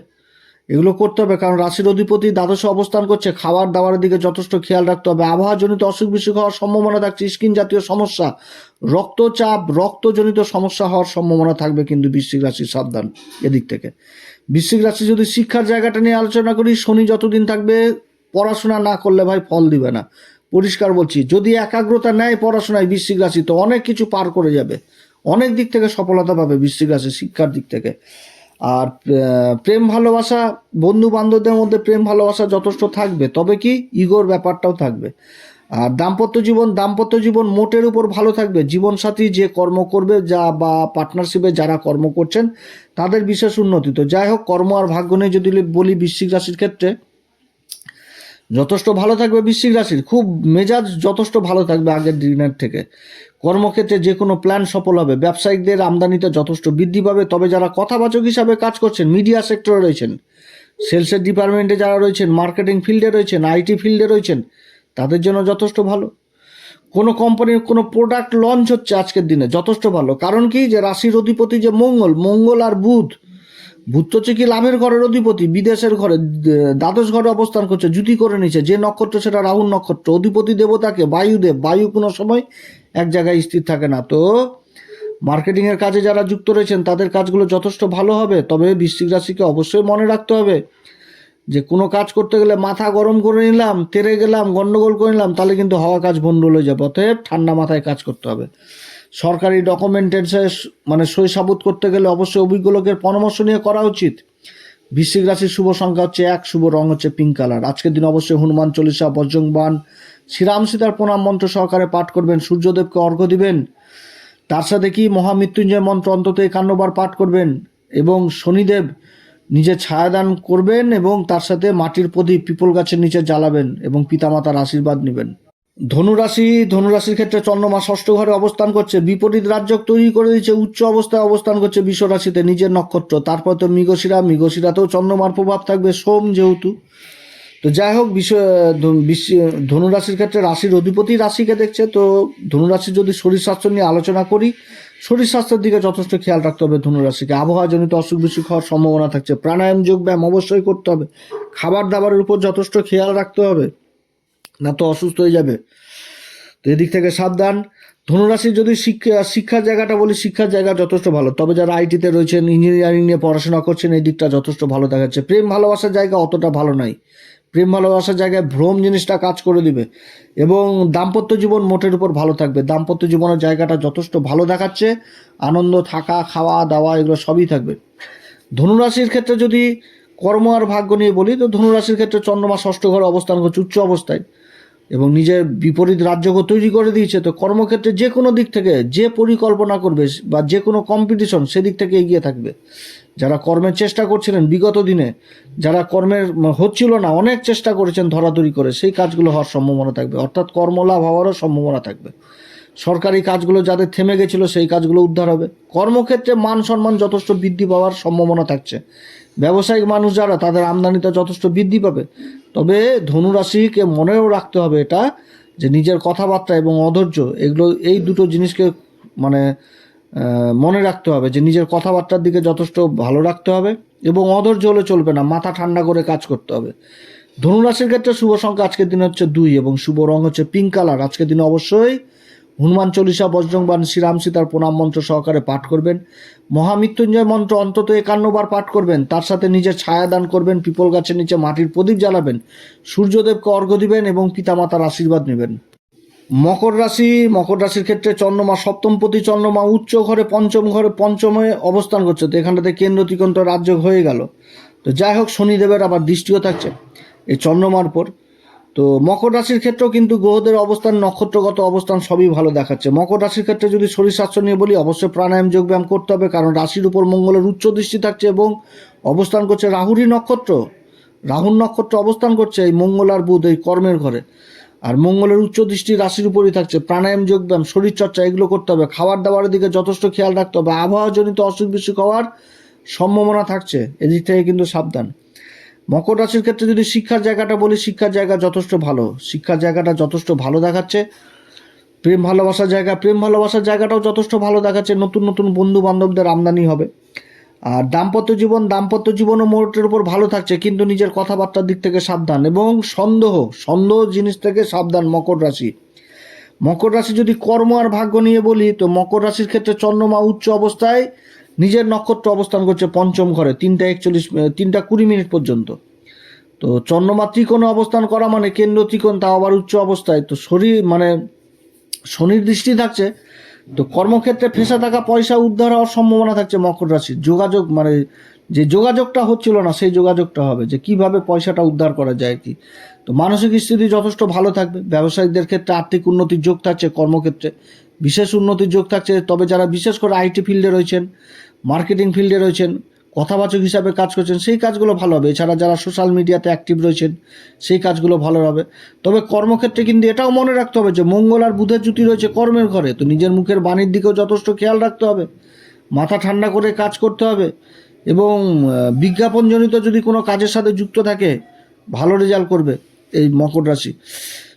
Speaker 1: এগুলো করতে হবে, কারণ রাশির অধিপতি দ্বাদশে অবস্থান করছে। খাবার দাবারের দিকে যথেষ্ট খেয়াল রাখতে হবে। আবহাওয়াজনিত অসুখ বিসুখ হওয়ার সম্ভাবনা থাকছে। স্কিন জাতীয় সমস্যা, রক্তচাপ, রক্তজনিত সমস্যা হওয়ার সম্ভাবনা থাকবে কিন্তু বৃশ্চিক রাশির সাবধান এদিক থেকে। বৃশ্চিক রাশি যদি শিক্ষার জায়গাটা নিয়ে আলোচনা করি, শনি যতদিন থাকবে পড়াশোনা না করলে ভাই ফল দিবে না। পরিষ্কার বলছি, যদি একাগ্রতা নেয় পড়াশোনায় বৃশ্চিক রাশি, তো অনেক কিছু পার করে যাবে। অনেক দিক থেকে সফলতা পাবে বৃশ্চিক রাশি শিক্ষার দিক থেকে। আর প্রেম ভালোবাসা বন্ধু বান্ধবদের মধ্যে প্রেম ভালোবাসা যথেষ্ট থাকবে, তবে কি ইগোর ব্যাপারটাও থাকবে। আর দাম্পত্য জীবন দাম্পত্য জীবন মোটের উপর ভালো থাকবে। জীবনসাথী যে কর্ম করবে, যা বা পার্টনারশিপে যারা কর্ম করছেন, তাদের বিশেষ উন্নতি। তো যাই হোক, কর্ম আর ভাগ্য নিয়ে যদি বলি বৃশ্চিক রাশির ক্ষেত্রে যথেষ্ট ভালো থাকবে বৃশ্চিক রাশির। খুব মেজাজ যথেষ্ট ভালো থাকবে আগের দিনের থেকে। কর্মক্ষেত্রে যে কোনো প্ল্যান সফল হবে। ব্যবসায়িকদের আমদানিতে যথেষ্ট বৃদ্ধি পাবে। তবে যারা কথাবাচক হিসাবে কাজ করছেন মিডিয়া সেক্টরে রয়েছেন সেলসের ডিপার্টমেন্টে যারা রয়েছেন মার্কেটিং ফিল্ডে রয়েছেন আইটি ফিল্ডে রয়েছেন, তাদের জন্য যথেষ্ট ভালো। কোনো কোম্পানির কোনো প্রোডাক্ট লঞ্চ হচ্ছে আজকের দিনে, যথেষ্ট ভালো। কারণ কি? যে রাশির অধিপতি যে মঙ্গল মঙ্গল আর বুধ বুধ হচ্ছে কি লাভের ঘরের অধিপতি, বিদেশের ঘরে দ্বাদশ ঘরে অবস্থান করছে, জুতি করে নিচ্ছে যে নক্ষত্র সেটা রাহুল নক্ষত্র, অধিপতি দেবতাকে, বায়ুদেব, বায়ু কোনো সময় এক জায়গায় স্থির থাকে না। তো মার্কেটিংয়ের কাজে যারা যুক্ত রয়েছেন, তাদের কাজগুলো যথেষ্ট ভালো হবে, তবে বৃশ্চিক রাশিকে অবশ্যই মনে রাখতে হবে যে কোনো কাজ করতে গেলে মাথা গরম করে নিলাম, তেরে গেলাম, গন্ডগোল করে নিলাম, তাহলে কিন্তু হওয়া কাজ ভণ্ডল হয়ে যাবে, অতএব ঠান্ডা মাথায় কাজ করতে হবে। সরকারি ডকুমেন্টেন্সে মানে সই সাবুত করতে গেলে অবশ্যই অভিজ্ঞ লোকের পরামর্শ নিয়ে করা উচিত। বৃশ্চিক রাশির শুভ সংখ্যা হচ্ছে এক, শুভ রং হচ্ছে পিঙ্ক কালার আজকের দিন অবশ্যই হনুমান চল্লিশা, বজ্রংবান, শ্রীরাম সীতার প্রণাম মন্ত্র সহকারে পাঠ করবেন, সূর্যদেবকে অর্ঘ্য দিবেন। তার সাথে কি মহামৃত্যুঞ্জয় মন্ত্র অন্তত একান্নবার পাঠ করবেন এবং শনিদেব নিজে ছায়াদান করবেন এবং তার সাথে মাটির প্রদীপ পিপল গাছের নিচে জ্বালাবেন এবং পিতামাতার আশীর্বাদ নেবেন। ধনুরাশি, ধনুরাশির ক্ষেত্রে চন্দ্রমা ষষ্ঠ ঘরে অবস্থান করছে। বিপরীত রাজ্য তৈরি করে দিচ্ছে উচ্চ অবস্থায় অবস্থান করছে বিশ্ব রাশিতে নিজের নক্ষত্র। তারপর তো মৃগশিরা, মৃগশিরাতেও চন্দ্রমার প্রভাব থাকবে সোম যেহেতু। তো যাই হোক বিশ্ব- ধনুরাশির ক্ষেত্রে রাশির অধিপতি রাশিকে দেখছে। তো ধনুরাশির যদি শরীর স্বাস্থ্য নিয়ে আলোচনা করি, শরীর স্বাস্থ্যের দিকে যথেষ্ট খেয়াল রাখতে হবে ধনুরাশিকে। আবহাওয়াজনিত অসুখ বিসুখ হওয়ার সম্ভাবনা থাকছে। প্রাণায়াম যোগ ব্যায়াম অবশ্যই করতে হবে। খাবার দাবারের উপর যথেষ্ট খেয়াল রাখতে হবে। না তো অসুস্থ হয়ে যাবে। তো এদিক থেকে সাবধান। ধনুরাশির যদি শিক্ষা, শিক্ষার জায়গাটা বলি, শিক্ষার জায়গা যথেষ্ট ভালো। তবে যারা আইটিতে রয়েছেন ইঞ্জিনিয়ারিং নিয়ে পড়াশোনা করছেন, এই দিকটা যথেষ্ট ভালো দেখাচ্ছে প্রেম ভালোবাসার জায়গা অতটা ভালো নাই। প্রেম ভালোবাসার জায়গায় ভ্রম জিনিসটা কাজ করে দিবে। এবং দাম্পত্য জীবন মোটের উপর ভালো থাকবে। দাম্পত্য জীবনের জায়গাটা যথেষ্ট ভালো দেখাচ্ছে। আনন্দ, থাকা, খাওয়া, দাওয়া, এগুলো সবই থাকবে। ধনুরাশির ক্ষেত্রে যদি কর্ম আর ভাগ্য নিয়ে বলি, তো ধনুরাশির ক্ষেত্রে চন্দ্রমা ষষ্ঠ ঘরে অবস্থান করছে, উচ্চ অবস্থায়। এবং নিজের বিপরীত রাজ্যকে তৈরি করে দিয়েছে, তো কর্মক্ষেত্রে যে কোনো দিক থেকে যে পরিকল্পনা করবে বা যে কোনো কম্পিটিশন সেদিক থেকে এগিয়ে থাকবে। যারা কর্মের চেষ্টা করছিলেন বিগত দিনে, যারা কর্মের হচ্ছিল না, অনেক চেষ্টা করেছেন ধরাধরি করে, সেই কাজগুলো হওয়ার সম্ভাবনা থাকবে। অর্থাৎ কর্মলাভ হওয়ারও সম্ভাবনা থাকবে। সরকারি কাজগুলো যাদের থেমে গেছিল সেই কাজগুলো উদ্ধার হবে। কর্মক্ষেত্রে মান সম্মান যথেষ্ট বৃদ্ধি পাওয়ার সম্ভাবনা থাকছে। ব্যবসায়িক মানুষ যারা, তাদের আমদানিতে যথেষ্ট বৃদ্ধি পাবে। তবে ধনুরাশিকে মনেও রাখতে হবে এটা, যে নিজের কথাবার্তা এবং অধৈর্য, এগুলো, এই দুটো জিনিসকে মানে মনে রাখতে হবে, যে নিজের কথাবার্তার দিকে যথেষ্ট ভালো রাখতে হবে এবং অধৈর্য হলে চলবে না, মাথা ঠান্ডা করে কাজ করতে হবে। ধনুরাশির ক্ষেত্রে শুভ সংখ্যা আজকের দিনে হচ্ছে দুই এবং শুভ রং হচ্ছে পিঙ্ক কালার। আজকের দিনে অবশ্যই হনুমান চল্লিশা বজ্রংবান শ্রীরাম সীতার প্রণাম মন্ত্র সহকারে পাঠ করবেন। মহামৃত্যুঞ্জয় মন্ত্র অন্তত একান্নবার পাঠ করবেন। তার সাথে নিজের ছায়া দান করবেন, পিপল গাছের নিচে মাটির প্রদীপ জ্বালাবেন, সূর্যদেবকে অর্ঘ্য দিবেন এবং পিতামাতার আশীর্বাদ নেবেন। মকর রাশি, মকর রাশির ক্ষেত্রে চন্দ্রমা সপ্তমপতি, চন্দ্রমা উচ্চ ঘরে, পঞ্চম ঘরে, পঞ্চমে অবস্থান করছে। তো এখানটাতে কেন্দ্র ত্রিকন্ত রাজ্য হয়ে গেল। তো যাই হোক, শনিদেবের আবার দৃষ্টিও থাকছে এই চন্দ্রমার উপর। তো মকর রাশির ক্ষেত্রেও কিন্তু গ্রহদের অবস্থান, নক্ষত্রগত অবস্থান সবই ভালো দেখাচ্ছে। মকর রাশির ক্ষেত্রে যদি শরীর স্বাস্থ্য নিয়ে বলি, অবশ্যই প্রাণায়াম, যোগব্যায়াম করতে হবে, কারণ রাশির উপর মঙ্গলের উচ্চ দৃষ্টি থাকছে এবং অবস্থান করছে রাহুরই নক্ষত্র। রাহুর নক্ষত্র অবস্থান করছে এই মঙ্গল আর বুধ, এই কর্মের ঘরে। আর মঙ্গলের উচ্চ দৃষ্টি রাশির উপরই থাকছে। প্রাণায়াম, যোগব্যায়াম শরীরচর্চা এগুলো করতে হবে। খাবার দাবারের দিকে যথেষ্ট খেয়াল রাখতে হবে। আবহাওয়াজনিত অসুখ বিসুখ হওয়ার সম্ভাবনা থাকছে। এদিক থেকে কিন্তু সাবধান। মকর রাশির ক্ষেত্রে যদি শিক্ষার জায়গাটা বলি, শিক্ষার জায়গা যথেষ্ট ভালো। শিক্ষার জায়গাটা যথেষ্ট ভালো দেখাচ্ছে। প্রেম ভালোবাসার জায়গা, প্রেম ভালোবাসার জায়গাটাও যথেষ্ট ভালো দেখাচ্ছে। নতুন নতুন বন্ধু বান্ধবদের আমদানি হবে। আর দাম্পত্য জীবন, দাম্পত্য জীবনও মোটের উপর ভালো থাকছে, কিন্তু নিজের কথাবার্তার দিক থেকে সাবধান এবং সন্দেহ সন্দেহ জিনিস থেকে সাবধান মকর রাশি। মকর রাশি যদি কর্ম আর ভাগ্য নিয়ে বলি, তো মকর রাশির ক্ষেত্রে চন্দ্রমা উচ্চ অবস্থায়। নিজের নক্ষত্র অবস্থান করছে পঞ্চম ঘরে, তিনটা একচল্লিশ তিনটা কুড়ি মিনিট পর্যন্ত। তো চন্দ্রমা ত্রিকোণে অবস্থান করা মানে কেন্দ্র ত্রিকোণ, তাও আবার উচ্চ অবস্থায়। তো শরীর মানে শনির দৃষ্টি থাকছে, তো কর্মক্ষেত্রে ফেসে থাকা পয়সা উদ্ধার হওয়ার সম্ভাবনা থাকছে মকর রাশির। যোগাযোগ মানে যে যোগাযোগটা হচ্ছিল না, সেই যোগাযোগটা হবে, যে কীভাবে পয়সাটা উদ্ধার করা যায় কি। তো মানসিক স্থিতি যথেষ্ট ভালো থাকবে, ব্যবসায়ীদের ক্ষেত্রে আর্থিক উন্নতির যোগ থাকছে, কর্মক্ষেত্রে বিশেষ উন্নতির যোগ থাকছে। তবে যারা বিশেষ করে আইটি ফিল্ডে রয়েছেন মার্কেটিং ফিল্ডে রয়েছেন, কথাবাচক হিসাবে কাজ করছেন, সেই কাজগুলো ভালো হবে। এছাড়া যারা সোশ্যাল মিডিয়াতে অ্যাক্টিভ রয়েছেন, সেই কাজগুলো ভালো হবে। তবে কর্মক্ষেত্রে কিন্তু এটাও মনে রাখতে হবে যে, মঙ্গল আর বুধের জুতি রয়েছে কর্মের ঘরে। তো নিজের মুখের বাণীর দিকেও যথেষ্ট খেয়াল রাখতে হবে। মাথা ঠান্ডা করে কাজ করতে হবে এবং বিজ্ঞাপনজনিত যদি কোনো কাজের সাথে যুক্ত থাকে, ভালো রেজাল্ট করবে এই মকর রাশি।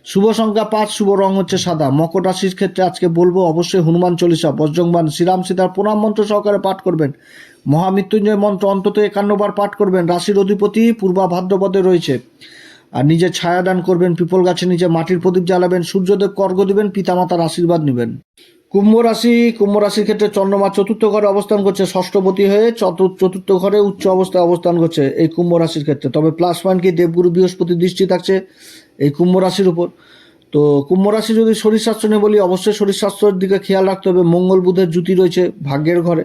Speaker 1: শুভ সংখ্যা পাঁচ, শুভ রং হচ্ছে সাদা। মকর রাশির ক্ষেত্রে আজকে বলব, অবশ্যই হনুমান চল্লিশা, বজ্রংবান, শ্রীরাম সীতার প্রণাম মন্ত্র সহকারে পাঠ করবেন। মহামৃত্যুঞ্জয় মন্ত্র অন্তত একান্নবার পাঠ করবেন। রাশির অধিপতি পূর্বা ভাদ্রপদে রয়েছে। আর নিজে ছায়াদান করবেন, পিপল গাছে নিজে মাটির প্রদীপ জ্বালাবেন সূর্যদেব কর্ঘ দিবেন, পিতামাতার আশীর্বাদ নেবেন। কুম্ভ রাশি, কুম্ভ রাশির ক্ষেত্রে চন্দ্রমা চতুর্থ ঘরে অবস্থান করছে, ষষ্ঠপতি হয়ে চতুর্থ ঘরে উচ্চ অবস্থায় অবস্থান করছে এই কুম্ভ রাশির ক্ষেত্রে। তবে প্লাস পয়েন্ট কি দেবগুরু বৃহস্পতি দৃষ্টি থাকছে এই কুম্ভ রাশির উপর। তো কুম্ভ রাশি যদি শরীর স্বাস্থ্য নিয়ে বলি, অবশ্যই শরীর স্বাস্থ্যের দিকে খেয়াল রাখতে হবে। মঙ্গল বুধের জুতি রয়েছে ভাগ্যের ঘরে।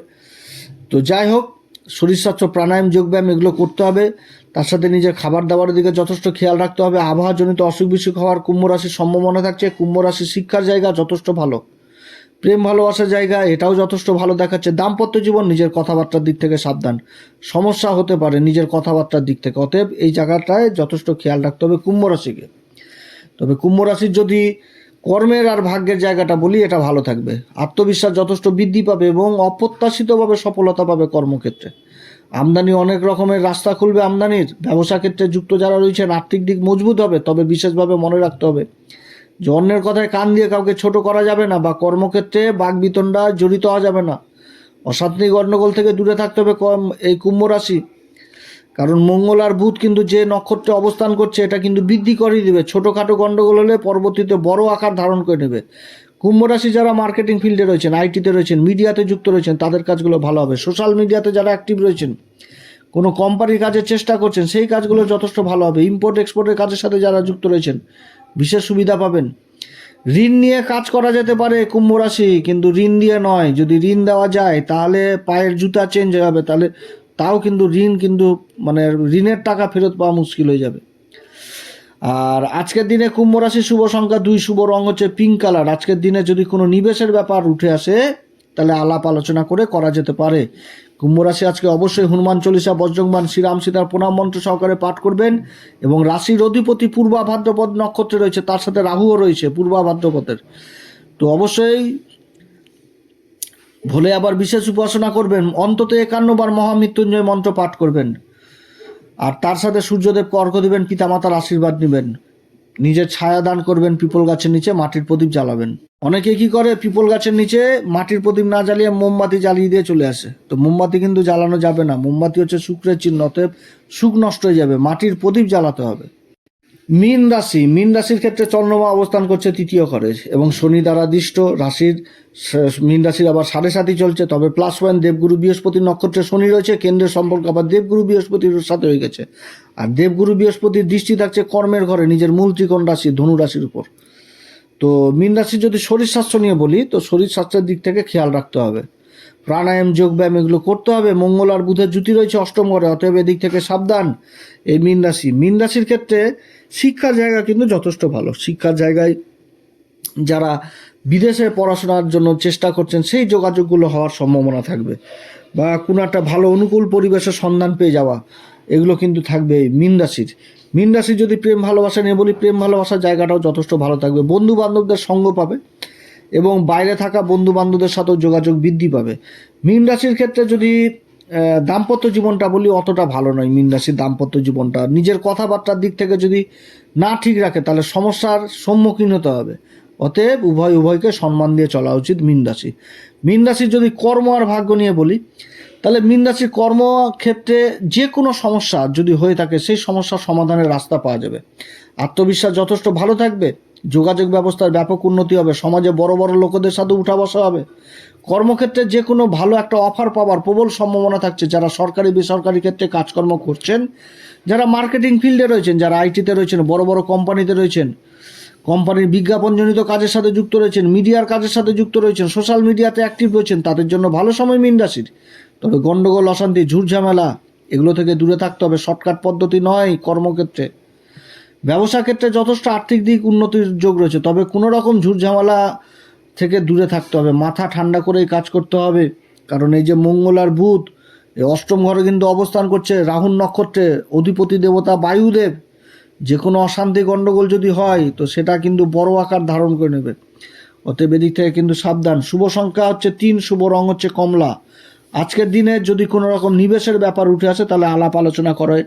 Speaker 1: তো যাই হোক, শরীর স্বাস্থ্য, প্রাণায়াম, যোগব্যায়াম এগুলো করতে হবে। তার সাথে নিজের খাবার দাবারের দিকে যথেষ্ট খেয়াল রাখতে হবে। আবহাওয়াজনিত অসুখ বিসুখ হওয়ার কুম্ভ রাশির সম্ভাবনা থাকছে। কুম্ভ রাশির শিক্ষার জায়গা যথেষ্ট ভালো। প্রেম ভালোবাসার জায়গা, এটাও যথেষ্ট ভালো দেখাচ্ছে। দাম্পত্য জীবন নিজের কথাবার্তার দিক থেকে সাবধান। সমস্যা হতে পারে নিজের কথাবার্তার দিক থেকে। অতএব এই জায়গাটায় যথেষ্ট খেয়াল রাখতে হবে কুম্ভ রাশিকে। তবে কুম্ভ রাশির যদি কর্মের আর ভাগ্যের জায়গাটা বলি, এটা ভালো থাকবে। আত্মবিশ্বাস যথেষ্ট বৃদ্ধি পাবে এবং অপ্রত্যাশিতভাবে সফলতা পাবে কর্মক্ষেত্রে। আমদানি অনেক রকমের রাস্তা খুলবে আমদানির। ব্যবসা ক্ষেত্রে যুক্ত যারা রয়েছেন, আর্থিক দিক মজবুত হবে, তবে বিশেষভাবে মনে রাখতে হবে যে অন্যের কথায় কান দিয়ে কাউকে ছোট করা যাবে না বা কর্মক্ষেত্রে বাঘ বিতণ্ডা জড়িত হওয়া যাবে না। অশান্তি গণ্ডগোল থেকে দূরে থাকতে হবে কম- এই কুম্ভ রাশি। কারণ মঙ্গল আর বুধ কিন্তু যে নক্ষত্রে অবস্থান করছে, এটা কিন্তু বৃদ্ধি করে দিবে। ছোটোখাটো গণ্ডগোল হলে পরবর্তীতে বড় আকার ধারণ করে নেবে। কুম্ভ রাশি যারা মার্কেটিং ফিল্ডে রয়েছেন আইটিতে রয়েছেন মিডিয়াতে যুক্ত রয়েছেন, তাদের কাজগুলো ভালো হবে। সোশ্যাল মিডিয়াতে যারা অ্যাক্টিভ রয়েছেন, কোনো কোম্পানির কাজের চেষ্টা করছেন, সেই কাজগুলো যথেষ্ট ভালো হবে। ইম্পোর্ট এক্সপোর্টের কাজের সাথে যারা যুক্ত রয়েছেন, বিশেষ সুবিধা পাবেন। ঋণ নিয়ে কাজ করা যেতে পারে কুম্ভ রাশি, কিন্তু ঋণ দিয়ে নয়। যদি ঋণ দেওয়া যায়, তাহলে পায়ের জুতা চেঞ্জ হয়ে যাবে। তাহলে তাও কিন্তু ঋণ কিন্তু মানে ঋণের টাকা ফেরত পাওয়া মুশকিল হয়ে যাবে। আর আজকের দিনে কুম্ভ রাশি শুভ সংখ্যা দুই, শুভ রং হচ্ছে পিঙ্ক কালার আজকের দিনে যদি কোনো নিবেশের ব্যাপার উঠে আসে, তাহলে আলাপ আলোচনা করে করা যেতে পারে। কুম্ভ রাশি আজকে অবশ্যই হনুমান চল্লিশা, বজ্রংবান, শ্রীরাম সীতার প্রণাম মন্ত্র সহকারে পাঠ করবেন এবং রাশির অধিপতি পূর্বা ভাদ্রপদ নক্ষত্রে রয়েছে, তার সাথে রাহুও রয়েছে পূর্বা ভাদ্রপদের। তো অবশ্যই ভোলে আবার বিশেষ উপাসনা করবেন। অন্তত একান্নবার মহামৃত্যুঞ্জয় মন্ত্র পাঠ করবেন। আর তার সাথে সূর্যদেবকে অর্ঘ দেবেন, পিতামাতার আশীর্বাদ নেবেন। নিজের ছায়া দান করবেন, পিপল গাছের নিচে মাটির প্রদীপ জ্বালাবেন। অনেকে কি করে? পিপল গাছের নিচে মাটির প্রদীপ না জ্বালিয়ে মোমবাতি জ্বালিয়ে দিয়ে চলে আসে। তো মোমবাতি কিন্তু জ্বালানো যাবে না। মোমবাতি হচ্ছে শুক্রের চিহ্ন, অতএব সুখ নষ্ট হয়ে যাবে। মাটির প্রদীপ জ্বালাতে হবে। মীন রাশি, মীন রাশির ক্ষেত্রে চন্দ্রমা অবস্থান করছে তৃতীয় ঘরে এবং শনি দ্বারা দিষ্ট রাশির মীন রাশির আবার সাড়ে সাতই চলছে, তবে প্লাস পয়েন্ট দেবগুরু বৃহস্পতির নক্ষত্রে শনি রয়েছে, কেন্দ্রের সম্পর্ক আবার দেবগুরু বৃহস্পতির সাথে হয়ে গেছে। আর দেবগুরু বৃহস্পতির দৃষ্টি থাকছে কর্মের ঘরে, নিজের মূল ত্রিকোণ রাশি ধনু রাশির উপর। তো মীন রাশির যদি শরীর স্বাস্থ্য নিয়ে বলি, তো শরীর স্বাস্থ্যের দিক থেকে খেয়াল রাখতে হবে। প্রাণায়াম যোগব্যায়াম এগুলো করতে হবে, মঙ্গল আর বুধের জুতি রয়েছে অষ্টম ঘরে, অতএব এদিক থেকে সাবধান। এই মীন রাশি, মীন রাশির ক্ষেত্রে শিক্ষার জায়গা কিন্তু যথেষ্ট ভালো। শিক্ষার জায়গায় যারা বিদেশে পড়াশোনার জন্য চেষ্টা করছেন, সেই যোগাযোগগুলো হওয়ার সম্ভাবনা থাকবে। বা কোনো একটা ভালো অনুকূল পরিবেশের সন্ধান পেয়ে যাওয়া, এগুলো কিন্তু থাকবে মীন রাশির। মীন রাশির যদি প্রেম ভালোবাসা নিয়ে বলি, প্রেম ভালোবাসার জায়গাটাও যথেষ্ট ভালো থাকবে। বন্ধু বান্ধবদের সঙ্গ পাবে এবং বাইরে থাকা বন্ধু বান্ধবদের সাথেও যোগাযোগ বৃদ্ধি পাবে। মীন রাশির ক্ষেত্রে যদি দাম্পত্য জীবনটা বলি অতটা ভালো নয় মীন রাশির দাম্পত্য জীবনটা। নিজের কথাবার্তার দিক থেকে যদি না ঠিক রাখে, তাহলে সমস্যার সম্মুখীন হতে হবে। অতএব উভয়, উভয়কে সম্মান দিয়ে চলা উচিত মীন রাশি। মীন রাশির যদি কর্ম আর ভাগ্য নিয়ে বলি, তাহলে মীন রাশির কর্মক্ষেত্রে যে কোনো সমস্যা যদি হয়ে থাকে, সেই সমস্যার সমাধানের রাস্তা পাওয়া যাবে। আত্মবিশ্বাস যথেষ্ট ভালো থাকবে, যোগাযোগ ব্যবস্থার ব্যাপক উন্নতি হবে, সমাজে বড় বড় লোকেদের সাথে উঠা বসা হবে কর্মক্ষেত্রে যে কোনো ভালো একটা অফার পাওয়ার প্রবল সম্ভাবনা থাকছে। যারা সরকারি, বেসরকারি ক্ষেত্রে কাজকর্ম করছেন, যারা মার্কেটিং ফিল্ডে রয়েছেন, যারা আইটিতে রয়েছেন, বড় বড় কোম্পানিতে রয়েছেন কোম্পানির বিজ্ঞাপনজনিত কাজের সাথে যুক্ত রয়েছেন মিডিয়ার কাজের সাথে যুক্ত রয়েছেন সোশ্যাল মিডিয়াতে অ্যাক্টিভ রয়েছেন, তাদের জন্য ভালো সময় মিন রাশির। তবে গণ্ডগোল অশান্তি ঝুটঝামেলা এগুলো থেকে দূরে থাকতে হবে। শর্টকাট পদ্ধতি নয় কর্মক্ষেত্রে। ব্যবসা ক্ষেত্রে যথেষ্ট আর্থিক দিক উন্নতির যোগ রয়েছে, তবে কোনো রকম ঝুটঝামেলা থেকে দূরে থাকতে হবে, মাথা ঠান্ডা করেই কাজ করতে হবে। কারণ এই যে মঙ্গল আর বুধ, এই অষ্টম ঘরে কিন্তু অবস্থান করছে রাহুল নক্ষত্রে, অধিপতি দেবতা বায়ুদেব। যে কোনো অশান্তি গণ্ডগোল যদি হয়, তো সেটা কিন্তু বড় আকার ধারণ করে নেবে। অতএব এদিক থেকে কিন্তু সাবধান। শুভ সংখ্যা হচ্ছে তিন, শুভ রং হচ্ছে কমলা। আজকের দিনে যদি কোনো রকম নিবেশের ব্যাপার উঠে আসে, তাহলে আলাপ আলোচনা করে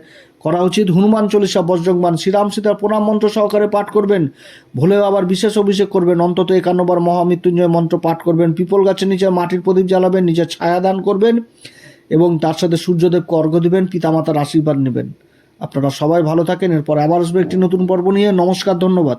Speaker 1: করা উচিত। হনুমান চল্লিশা বজ্রংবান শ্রীরাম সীতার প্রণাম মন্ত্র সহকারে পাঠ করবেন। ভোলে আবার বিশেষ অভিষেক করবেন। অন্তত একান্নবার মহামৃত্যুঞ্জয় মন্ত্র পাঠ করবেন। পিপল গাছের নিচে মাটির প্রদীপ জ্বালাবেন, নিজের ছায়া দান করবেন এবং তার সাথে সূর্যদেবকে অর্ঘ্য দেবেন, পিতামাতার আশীর্বাদ নেবেন। আপনারা সবাই ভালো থাকেন। এরপর আবার আসবে একটি নতুন পর্ব নিয়ে। নমস্কার, ধন্যবাদ।